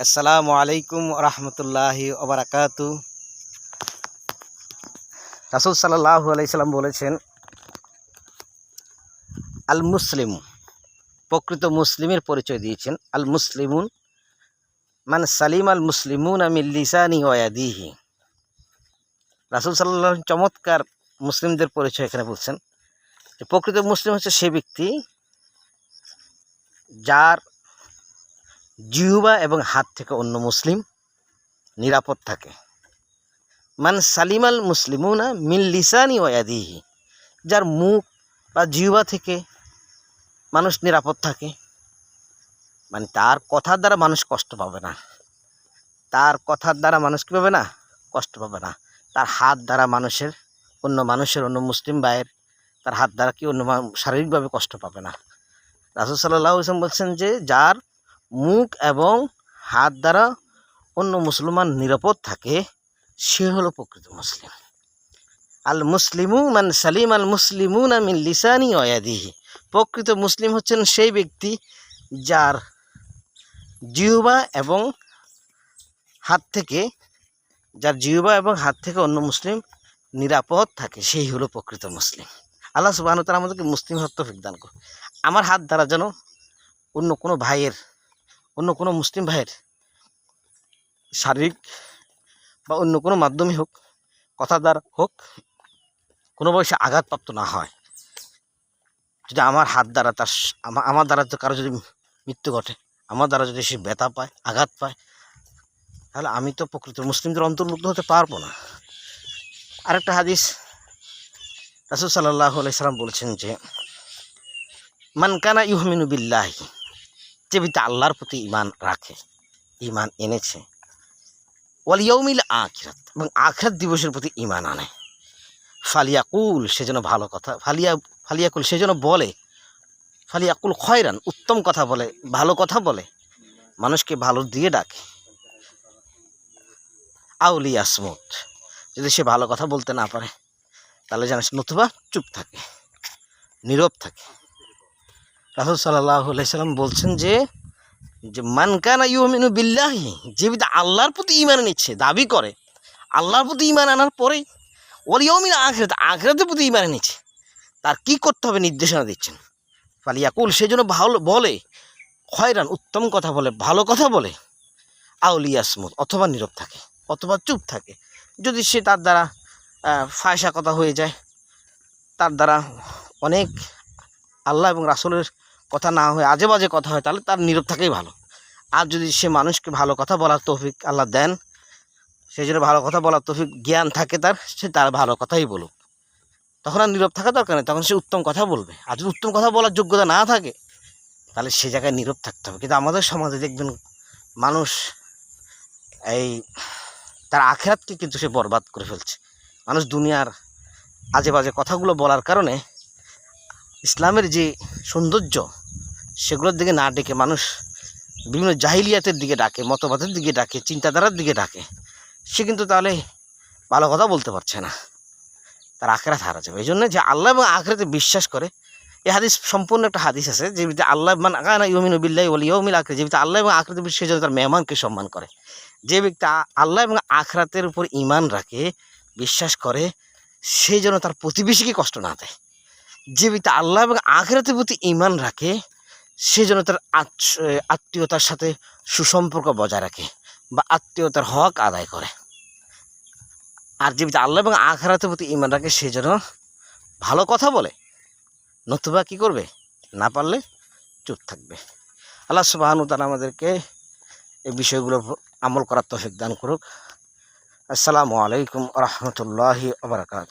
আসসালামু আলাইকুম রহমতুল্লাহি ওবরাকাতু রাসুল সাল্লাহ আলাইসাল্লাম বলেছেন আল মুসলিম প্রকৃত মুসলিমের পরিচয় দিয়েছেন আল মুসলিমুন মান সালিম আল মুসলিমুন আমি লিসানি ওয়াদিহি রাসুল সাল্লাহ চমৎকার মুসলিমদের পরিচয় এখানে বলছেন যে প্রকৃত মুসলিম হচ্ছে সে ব্যক্তি যার জিহুবা এবং হাত থেকে অন্য মুসলিম নিরাপদ থাকে। মান সালিমাল মুসলিমুনা মিন লিসানি ওয়াদিহি যার মুখ বা জিহুবা থেকে মানুষ নিরাপদ থাকে। মানে তার কথার দ্বারা মানুষ কষ্ট পাবে না। তার কথার দ্বারা মানুষ কী পাবে না? কষ্ট পাবে না। তার হাত দ্বারা মানুষের, অন্য মানুষের, অন্য মুসলিম ভাইয়ের তার হাত দ্বারা কি অন্য শারীরিকভাবে কষ্ট পাবে না? রাসুল সাল্লাহ ইসলাম বলছেন যে, যার মুখ এবং হাত দ্বারা অন্য মুসলমান নিরাপদ থাকে, সে হলো প্রকৃত মুসলিম। আল মুসলিমু মান সালিম, আল মুসলিমুন মিন লিসানি অয়াদিহি প্রকৃত মুসলিম হচ্ছেন সেই ব্যক্তি যার জিহুবা এবং হাত থেকে, যার জিহুবা এবং হাত থেকে অন্য মুসলিম নিরাপদ থাকে, সেই হলো প্রকৃত মুসলিম। আল্লাহ সুবাহ তারা আমাদেরকে মুসলিম হত্য দান করুন আমার হাত দ্বারা যেন অন্য কোনো ভাইয়ের অন্য কোনো মুসলিম ভাইয়ের শারীরিক বা অন্য কোনো মাধ্যমে হোক কথা দ্বারা হোক, কোনো বয়সে আঘাতপ্রাপ্ত না হয়। যদি আমার হাত দ্বারা তার আমার দ্বারা তো কারও যদি মৃত্যু ঘটে, আমার দ্বারা যদি সে ব্যথা পায়, আঘাত পায়, তাহলে আমি তো প্রকৃত মুসলিমদের অন্তর্ভুক্ত হতে পারব না। আরেকটা হাদিস রাসুল সাল্লাহ সাল্লাম বলেছেন যে মানকানা ইহমিনু বিল্লাহি যে ব্যক্তি আল্লাহর প্রতি ইমান রাখে ইমান এনেছে। ওয়াল ইয়ৌমিল আখিরাত, এবং আখিরাত দিবসের প্রতি ইমান আনে। ফালিয়াকুল, সে যেন ভালো কথা, ফালিয়া, ফালিয়াকুল, সে যেন বলে। ফালিয়াকুল খয়রান, উত্তম কথা বলে, ভালো কথা বলে। মানুষকে ভালো দিয়ে ডাকে। আউলি আসমত, যদি সে ভালো কথা বলতে না পারে, তাহলে যেন নতুবা চুপ থাকে, নীরব থাকে। রাহুল সাল্লাহ সাল্লাম বলছেন যে যে মানকানা ইউমিনু বিল্লাহি, যে আল্লাহর প্রতি ইমান নিচ্ছে দাবি করে, আল্লাহর প্রতি ইমান আনার পরেই ওর ইয়মিন আখরাত, আখরাতের প্রতি ইমান নিচ্ছে তার কি করতে হবে নির্দেশনা দিচ্ছেন? ফালিয়াকুল, সে জন্য ভালো বলে, খয়রান, উত্তম কথা বলে, ভালো কথা বলে আউলিয়াসমত অথবা নীরব থাকে, অথবা চুপ থাকে। যদি সে তার দ্বারা ফায়সা কথা হয়ে যায়, তার দ্বারা অনেক আল্লাহ এবং রাসূলের কথা না হয়ে আজে বাজে কথা হয়, তাহলে তার নীরব থাকাই ভালো। আর যদি সে মানুষকে ভালো কথা বলার তৌফিক আল্লাহ দেন সে জন্য ভালো কথা বলার তৌফিক জ্ঞান থাকে তার, সে তার ভালো কথাই বলুক। তখন আর নীরব থাকা দরকার নেই, তখন সে উত্তম কথা বলবে। আর যদি উত্তম কথা বলার যোগ্যতা না থাকে, তাহলে সে জায়গায় নীরব থাকতে হবে। কিন্তু আমাদের সমাজে দেখবেন মানুষ এই তার আখেরাতকে কিন্তু সে বরবাদ করে ফেলছে। মানুষ দুনিয়ার আজে বাজে কথাগুলো বলার কারণে ইসলামের যে সৌন্দর্য, সেগুলোর দিকে না ডেকে মানুষ বিভিন্ন জাহিলিয়াতের দিকে ডাকে, মতবাদের দিকে ডাকে, চিন্তাধারার দিকে ডাকে, সে কিন্তু তাহলে ভালো কথা বলতে পারছে না। তার আখেরাত হারা যাবে। এই জন্য যে আল্লাহ এবং আখেরাতে বিশ্বাস করে এই হাদিস সম্পূর্ণ একটা হাদিস আছে যে আল্লাহ মান আকানা ইউমিন বিল্লাহ ওল ইয়মিল আখরে, যে আল্লাহ এবং আখরাতে বিশ্বাস যেন তার মেহমানকে সম্মান করে। যে ব্যক্তি আল্লাহ এবং আখরাতের উপর ইমান রাখে, বিশ্বাস করে সেই জন্য তার প্রতিবেশীকে কষ্ট না দেয়। যে ব্যক্তি আল্লাহ এবং আখেরাতের প্রতি ইমান রাখে, সে যেন তার আত্ম- আত্মীয়তার সাথে সুসম্পর্ক বজায় রাখে বা আত্মীয়তার হক আদায় করে। আর যে ব্যক্তি আল্লাহ এবং আখেরাতের প্রতি ইমান রাখে, সে যেন ভালো কথা বলে, নতুবা কি করবে? না পারলে চুপ থাকবে। আল্লাহ সুবাহানু তারা আমাদেরকে এই বিষয়গুলো আমল করার তৌফিক দান করুক। আসসালামু আলাইকুম রহমতুল্লাহি আবরকাত